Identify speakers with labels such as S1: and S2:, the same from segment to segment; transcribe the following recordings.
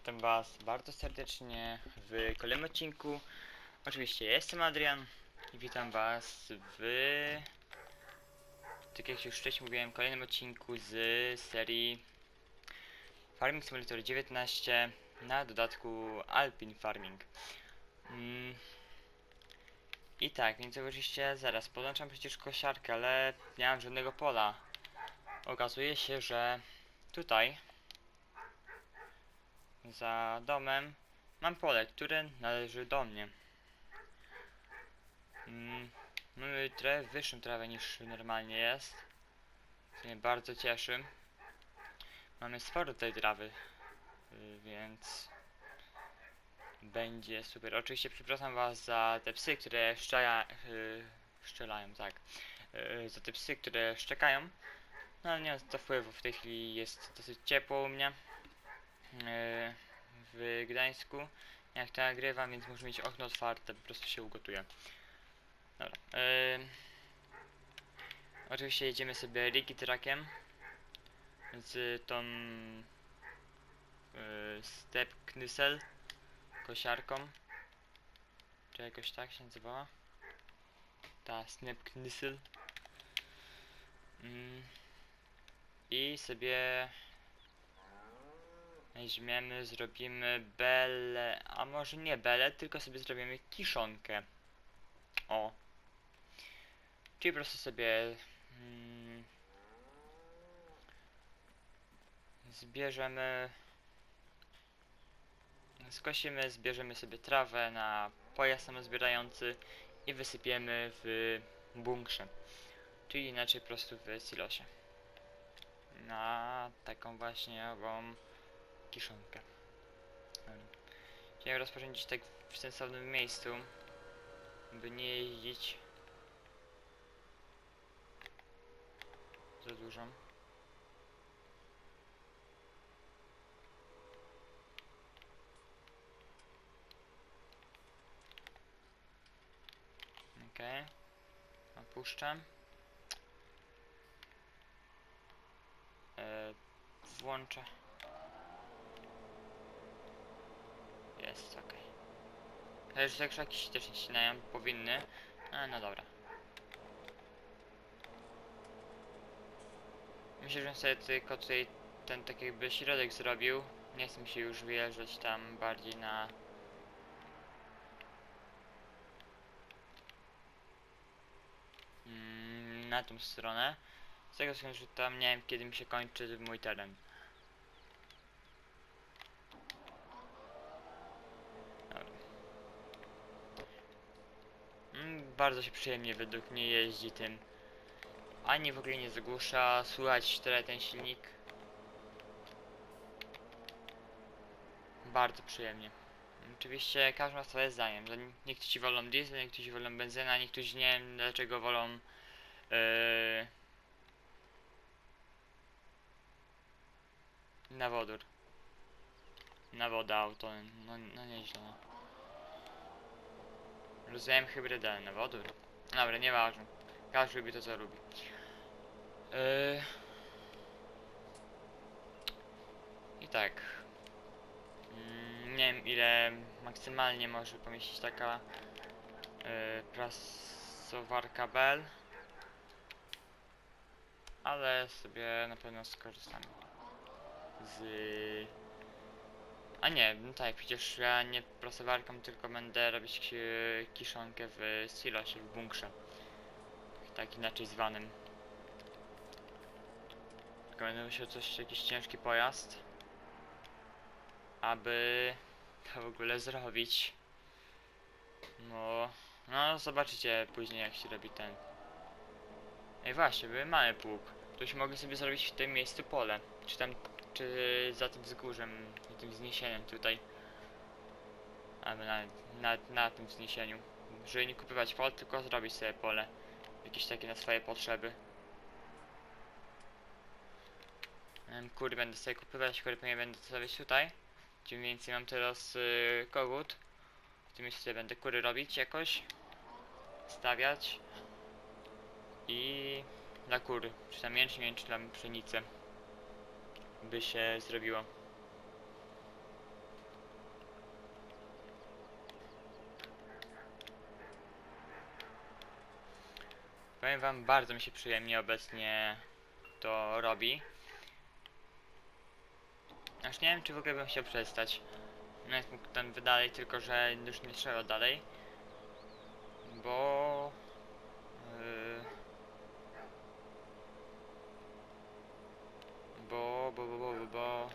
S1: Witam Was bardzo serdecznie w kolejnym odcinku. Oczywiście jestem Adrian i witam Was w, tak jak już wcześniej mówiłem, kolejnym odcinku z serii Farming Simulator 19 na dodatku Alpine Farming. Mm. I tak, więc oczywiście zaraz podłączam przecież kosiarkę, ale nie mam żadnego pola. Okazuje się, że tutaj za domem mam pole, które należy do mnie. Mamy trochę wyższą trawę niż normalnie jest. Co mnie bardzo cieszy. Mamy sporo tej trawy, y, więc będzie super. Oczywiście przepraszam was za te psy, które szczela, y, szczelają, tak. Y, za te psy, które szczekają. No ale nie ma to wpływu, w tej chwili jest dosyć ciepło u mnie. Yy, w Gdańsku. Jak to nagrywam, więc muszę mieć okno otwarte, po prostu się ugotuję. Dobra. Yy, oczywiście jedziemy sobie Rigi Trackiem z tą yy, Step Knysel kosiarką. Czy jakoś tak się nazywała? Ta Snap Knysel. Mm. I sobie Weźmiemy, zrobimy belę, a może nie belę, tylko sobie zrobimy kiszonkę. O. Czyli po prostu sobie mm, zbierzemy, skosimy, zbierzemy sobie trawę na pojazd samozbierający i wysypiemy w bunkrze. Czyli inaczej po prostu w silosie. Na taką właśnie ową kiszonkę. Chciałem rozporządzić tak w sensownym miejscu, by nie jeździć za dużo. Okej. Okay. Opuszczam. E, włączę. Jest, okej. Okay. Już jak jakieś też nie ścinają, powinny. A, no dobra. Myślę, że sobie tylko tutaj ten tak jakby środek zrobił. Nie chcę mi się już wyjeżdżać tam bardziej na... Mm, na tą stronę. Z tego względu, że tam nie wiem kiedy mi się kończy mój teren. Bardzo się przyjemnie według mnie jeździ tym. Ani w ogóle nie zagłusza, słychać tyle ten silnik. Bardzo przyjemnie. Oczywiście każdy ma swoje zdanie. że Niektórzy wolą diesel, niektórzy wolą benzyna, niektórzy nie wiem dlaczego wolą yy, na wodór. Na wodę auto, no, no nieźle. Rozumiem hybrydę na wodór. Dobra, nieważne. Każdy lubi to co lubi. Yy... I tak. Mm, nie wiem ile maksymalnie może pomieścić taka yy, prasowarka Bell. Ale sobie na pewno skorzystamy z a nie, no tak, przecież ja nie prasowarką, tylko będę robić kiszonkę w silosie, w bunkrze. Tak inaczej zwanym. Tylko będę musiał coś, jakiś ciężki pojazd. Aby to w ogóle zrobić. No, no zobaczycie później jak się robi ten. Ej właśnie, były mamy pług. To już mogę sobie zrobić w tym miejscu pole. Czy tam czy za tym wzgórzem, tym wzniesieniem tutaj. Albo na, na, na tym wzniesieniu. Żeby nie kupować pol, tylko zrobić sobie pole. Jakieś takie na swoje potrzeby. Kury będę sobie kupować, kury nie będę stawiać tutaj. Tym więcej mam teraz yy, kogut. W tym miejscu będę kury robić jakoś. Stawiać. I dla kury, czy tam jęczmień, czy tam pszenicę by się zrobiło. Powiem wam, bardzo mi się przyjemnie obecnie to robi. Aż nie wiem, czy w ogóle bym chciał przestać. No jest mógł tam dalej, tylko że już nie trzeba dalej. Bo... Yy, bo, bo, bo, bo, bo, bo...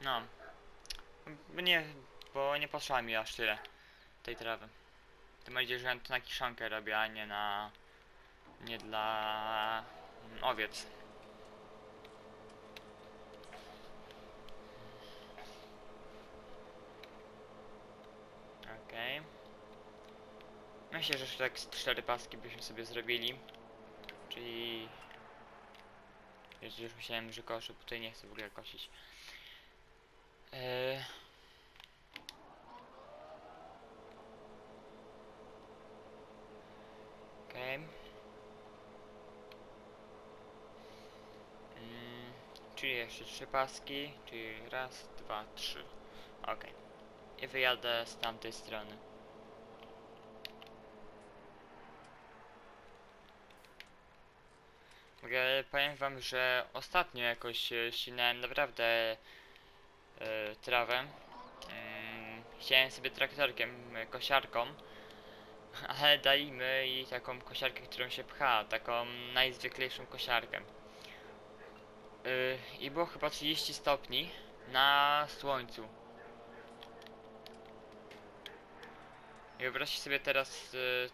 S1: No. Nie, bo nie poszła mi aż tyle tej trawy. Tym bardziej, że to na kiszonkę robię, a nie na... nie dla... owiec. Okej. Myślę, że tak z cztery paski byśmy sobie zrobili. Czyli... Już myślałem, że koszę, bo tutaj nie chcę w ogóle kosić. Eee... Okej. Mm, czyli jeszcze trzy paski, czyli raz, dwa, trzy. Okej. I wyjadę z tamtej strony. Mogę, powiem wam, że ostatnio jakoś e, ścinałem naprawdę e, trawę. Mm, chciałem sobie traktorkiem, e, kosiarką, ale dali mi taką kosiarkę, którą się pcha, taką najzwyklejszą kosiarkę. Y, I było chyba 30 stopni na słońcu. I wyobraźcie sobie teraz, y,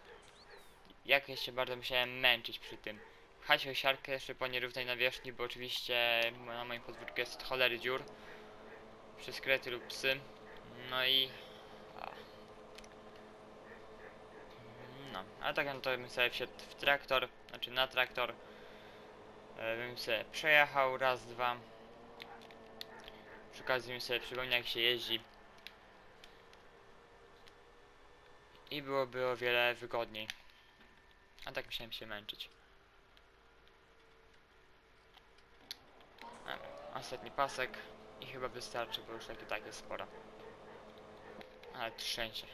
S1: jak ja się bardzo musiałem męczyć przy tym. Pchać kosiarkę jeszcze po nierównej nawierzchni, bo oczywiście na moim podwórku jest cholery dziur. Przez krety lub psy. No i... A. No, ale tak no to bym sobie wsiadł w traktor, znaczy na traktor. E, Bym sobie przejechał raz, dwa. Przy okazji bym sobie przypomniał jak się jeździ. I byłoby o wiele wygodniej. A tak musiałem się męczyć. Dobra, ostatni pasek i chyba wystarczy, bo już tak i tak jest sporo. Ale trzęsie.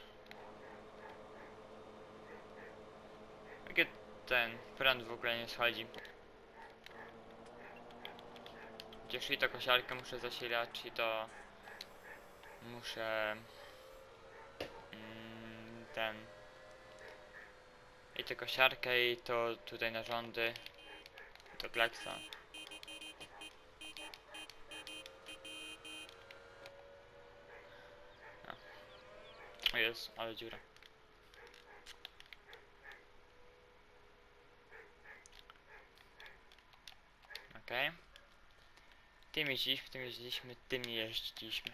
S1: Jakie ten prąd w ogóle nie schodzi. Chociaż i to kosiarkę muszę zasilać i to muszę mm, ten i tę kosiarkę i to tutaj narządy do kleksa. O jest, ale dziura. Okej. Tym jeździliśmy, tym jeździliśmy, tym jeździliśmy.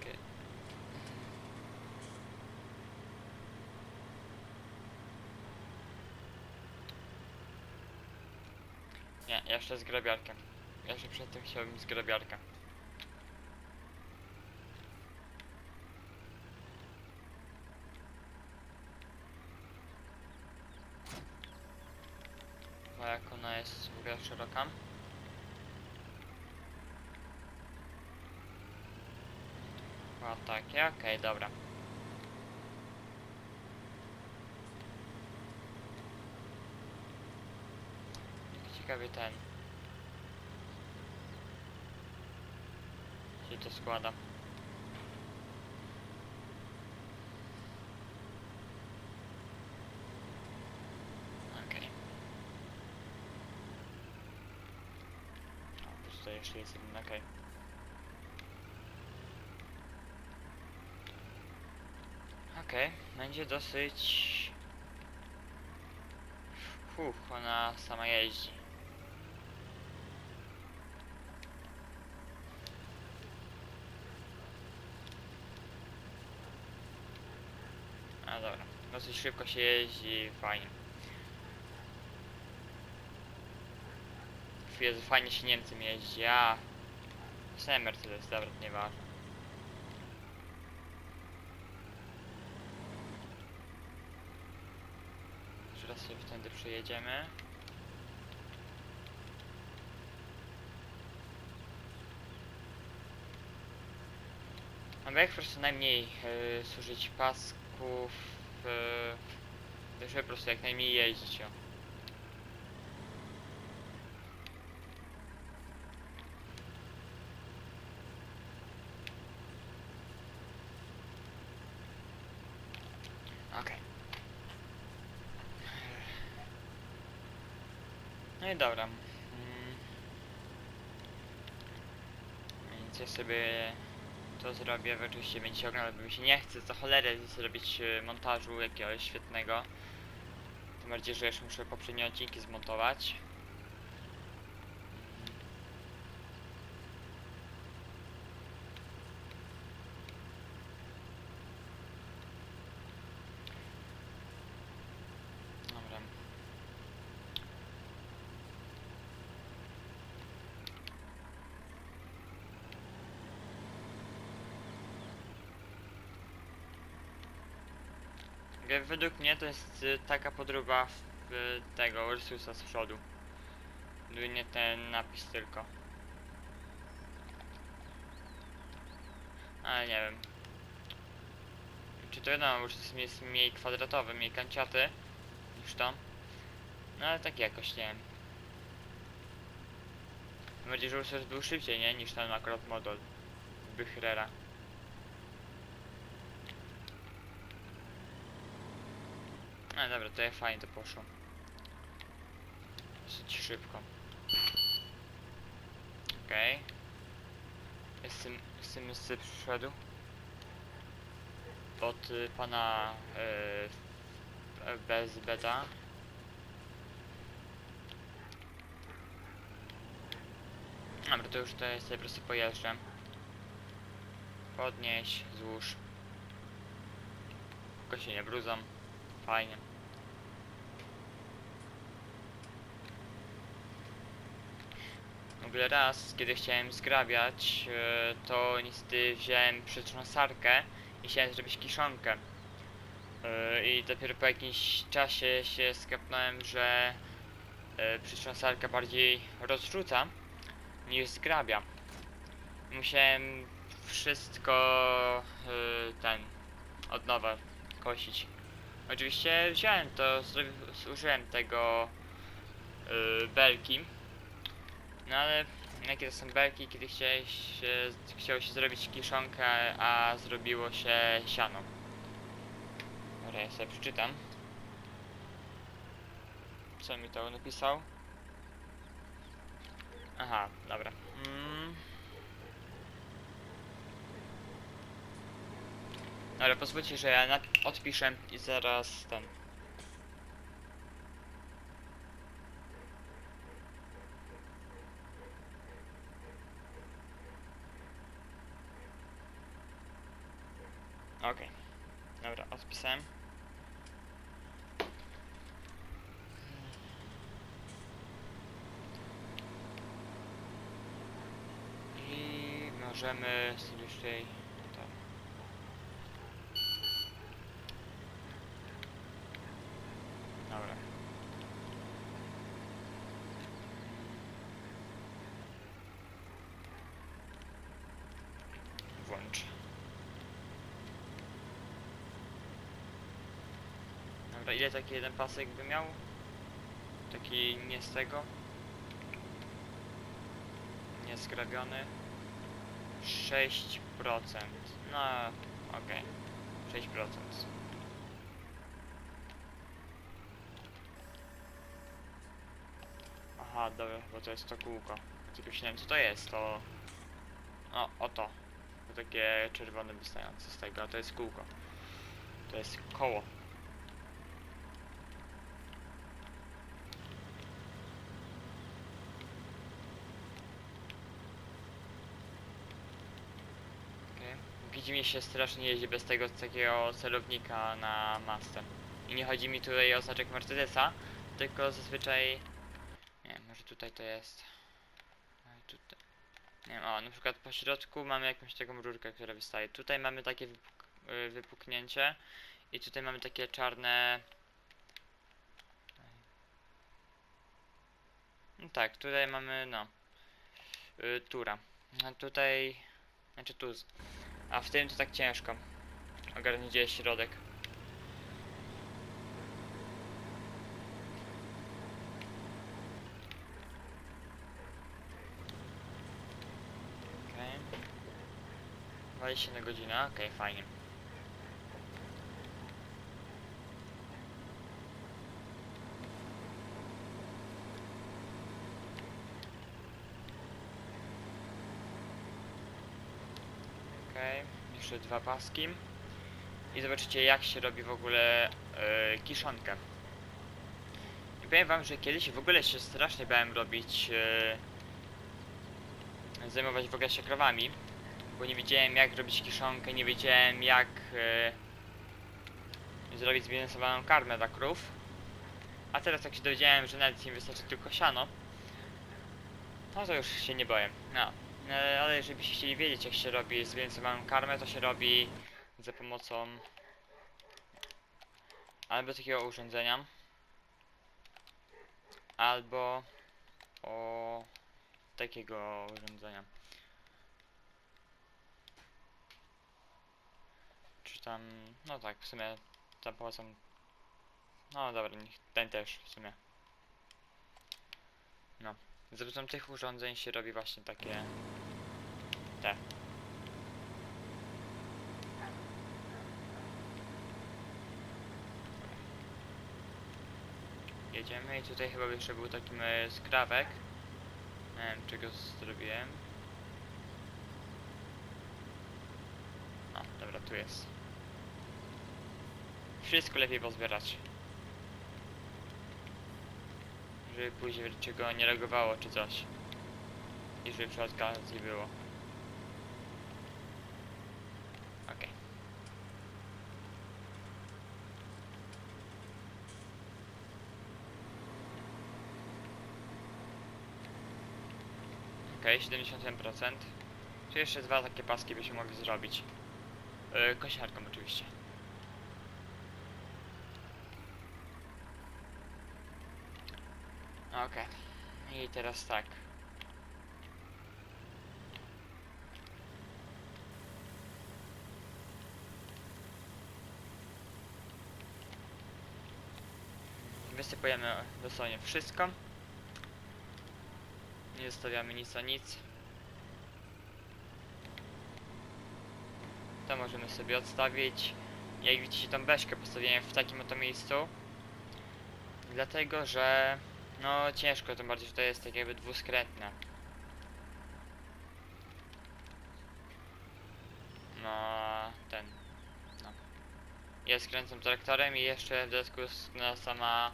S1: Okej. Nie, jeszcze z grabiarkiem. Jeszcze przed tym chciałbym z grabiarka. Bo jak ona jest w ogóle szeroka. O takie, okej, dobra. Ciekawie ten. się to składa. Tutaj jeszcze jest jeden, okej. Okej, będzie dosyć... Fuh, ona sama jeździ. A dobra, dosyć szybko się jeździ, fajnie. Jezu, fajnie się Niemcem jeździ, a... Sam Mercedes, dobra, to nieważne. teraz sobie wtedy przejedziemy. Aby jak po prostu najmniej yy, zużyć pasków, yy, żeby po prostu jak najmniej jeździć. O. No i dobra. Mm. Więc ja sobie to zrobię. Wy oczywiście będziecie oglądać, bo mi się nie chce za cholerę zrobić e, montażu jakiegoś świetnego. Tym bardziej, że jeszcze muszę poprzednie odcinki zmontować. Według mnie to jest y, taka podróba w, y, tego Ursusa z przodu. Nie ten napis tylko. Ale nie wiem. Czy to wiadomo, Ursus jest mniej kwadratowy, mniej kanciaty niż to. No ale tak jakoś, nie wiem. Mam nadzieję, że Ursus był szybciej, nie? Niż ten akurat model Bychrera. No dobra, to ja fajnie to poszło. Dosyć szybko. Okej. Jestem, jestem z przyszedł. Od y, pana y, bez beta. Dobra, to już to sobie po prostu pojeżdżę. Podnieś, złóż. Tylko się nie brudzą. Fajnie. W ogóle raz, kiedy chciałem zgrabiać, e, to niestety wziąłem przetrząsarkę i chciałem zrobić kiszonkę. E, I dopiero po jakimś czasie się skapnąłem, że e, przetrząsarka bardziej rozrzuca niż zgrabia. Musiałem wszystko ten od nowa kosić. Oczywiście wziąłem to, użyłem tego belki. No ale jakie to są belki, kiedy chciałeś, chciało się zrobić kiszonkę, a zrobiło się siano. Dobra, ja sobie przeczytam. Co mi to napisał? Aha, dobra. Mm. Ale pozwólcie, że ja odpiszę i zaraz ten. Okej. Dobra, odpisałem. I możemy sobie jeszcze to. Dobra. Włącz. Dobra, ile taki jeden pasek by miał? Taki nie z tego? Nieskrabiony. 6%. No, okej. 6%. Aha, dobra, bo to jest to kółko. Tylko myślałem co to jest, to... O, oto. To takie czerwone wystające z tego, a to jest kółko. To jest koło. Widzi mi się strasznie jeździ bez tego takiego celownika na masce. I nie chodzi mi tutaj o znaczek Mercedesa, tylko zazwyczaj... Nie wiem, może tutaj to jest... Ale Tutaj... Nie wiem, o, na przykład po środku mamy jakąś taką rurkę, która wystaje. Tutaj mamy takie wypuk y, wypuknięcie i tutaj mamy takie czarne... No tak, tutaj mamy, no, y, tura. A tutaj, znaczy tuz. A w tym to tak ciężko ogarnąć gdzie jest środek. Wali się na godzinę, okej, fajnie. Dwa paski. I zobaczycie jak się robi w ogóle e, kiszonkę. I powiem wam, że kiedyś w ogóle się strasznie bałem robić, e, zajmować w ogóle się krowami, bo nie wiedziałem jak robić kiszonkę, nie wiedziałem jak e, zrobić zbilansowaną karmę dla krów. A teraz jak się dowiedziałem, że nawet nie wystarczy tylko siano, no to już się nie boję. No, ale jeżeli byście chcieli wiedzieć jak się robi zbilansowaną karmę, to się robi za pomocą albo takiego urządzenia, albo o takiego urządzenia. Czy tam, no tak, w sumie za pomocą, no dobra, niech ten też w sumie. No, za pomocą tych urządzeń się robi właśnie takie, Jedziemy i tutaj chyba jeszcze był taki skrawek. Nie wiem czego zrobiłem. O, dobra, tu jest. Wszystko lepiej pozbierać. Żeby później czego nie reagowało czy coś. I żeby przy okazji było. Okej, 77%. Tu jeszcze dwa takie paski byśmy mogli zrobić. Yy, kosiarką oczywiście. Okej. I teraz tak. Wysypujemy dosłownie wszystko. Nie zostawiamy nic o nic. To możemy sobie odstawić. Jak widzicie tą beczkę postawiłem w takim oto miejscu. Dlatego, że no ciężko, tym bardziej, że to jest tak jakby dwuskrętne. No ten. No. Ja skręcam traktorem i jeszcze w dodatku no, sama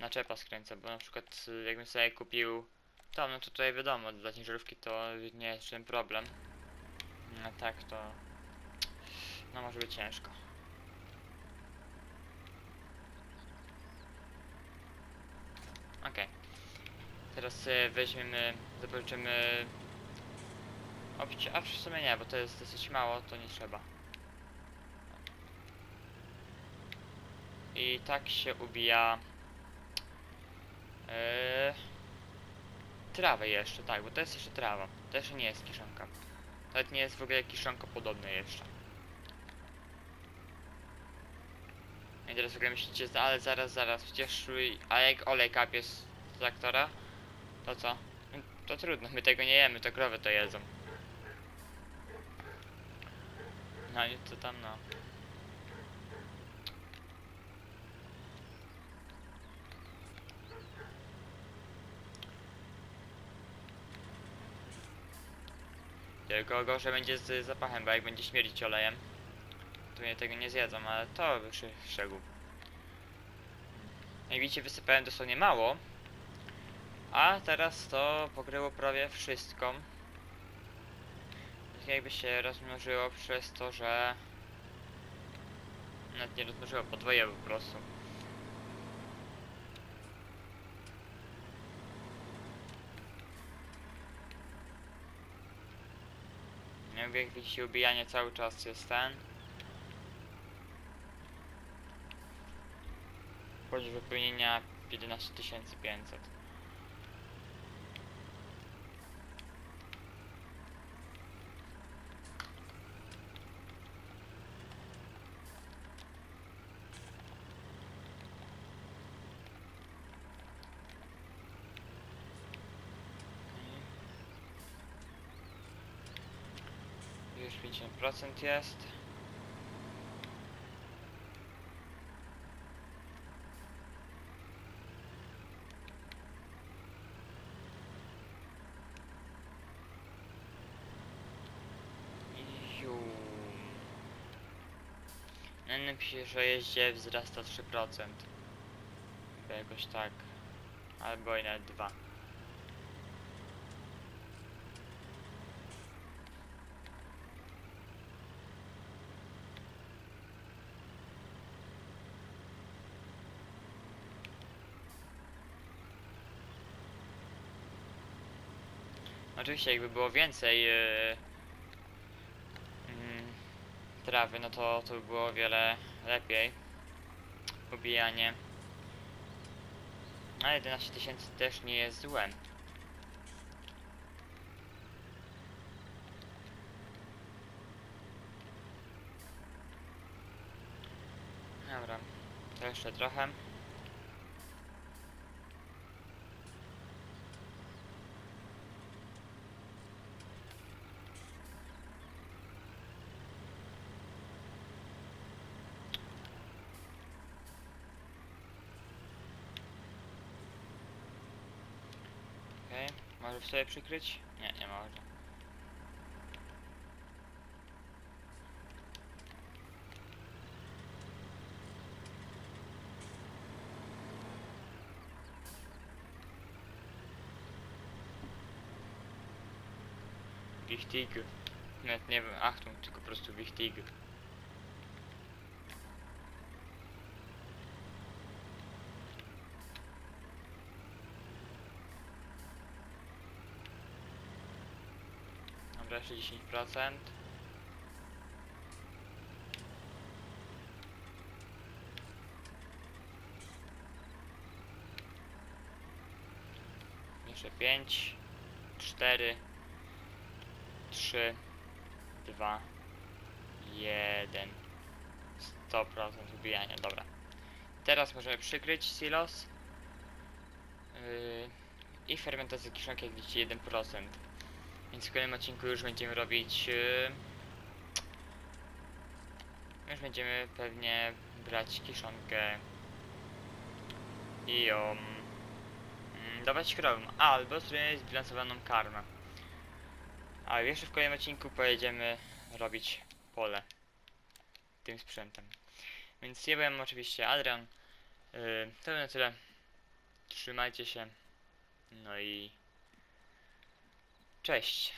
S1: naczepa skręca, bo na przykład jakbym sobie kupił to, no to tutaj wiadomo, dla ciężarówki to nie jest żaden problem. No tak to... No może być ciężko. Okej. Teraz y, weźmiemy, zobaczymy... Obicie, a w sumie nie, bo to jest dosyć mało, to nie trzeba. I tak się ubija... Yy, trawę jeszcze, tak, bo to jest jeszcze trawa. To jeszcze nie jest kiszonka. Nawet nie jest w ogóle kiszonko podobne jeszcze. I teraz w ogóle myślicie, ale zaraz, zaraz, przecież... A jak olej kapie z traktora? To co? To trudno, my tego nie jemy, to krowy to jedzą. No i co tam, no. Tylko gorzej będzie z zapachem, bo jak będzie śmierdzić olejem, to mnie tego nie zjedzą, ale to jest szczegół. Jak widzicie, wysypałem dosłownie mało, a teraz to pokryło prawie wszystko. Tak jakby się rozmnożyło przez to, że... Nawet nie rozmnożyło, podwoiło po prostu. Jak widzicie, ubijanie cały czas jest ten. Poziom wypełnienia 11500. 50% jest. Ju. N pisze, że jeździe wzrasta 3%. Chyba Jakoś tak. Albo i nawet 2. Oczywiście jakby było więcej yy, trawy, no to to by było o wiele lepiej. Pobijanie. A 11 tysięcy też nie jest złe. Dobra, to jeszcze trochę. Okej, może w sobie przykryć? Nie, nie może. Wichtig. Nawet nie wiem, Achtung, tylko po prostu wichtig. Dobra, jeszcze 10%. Jeszcze 5, 4, 3, 2, 1. 100% ubijania, dobra. Teraz możemy przykryć silos. Yy, I fermentację kiszonki, jak widzicie, 1%. Więc w kolejnym odcinku już będziemy robić. Yy, już będziemy pewnie brać kiszonkę i ją mm, dawać krowom, albo zrobić zbilansowaną karmę. A jeszcze w kolejnym odcinku pojedziemy robić pole tym sprzętem. Więc ja byłem oczywiście Adrian. Yy, to na tyle. Trzymajcie się. No i cześć.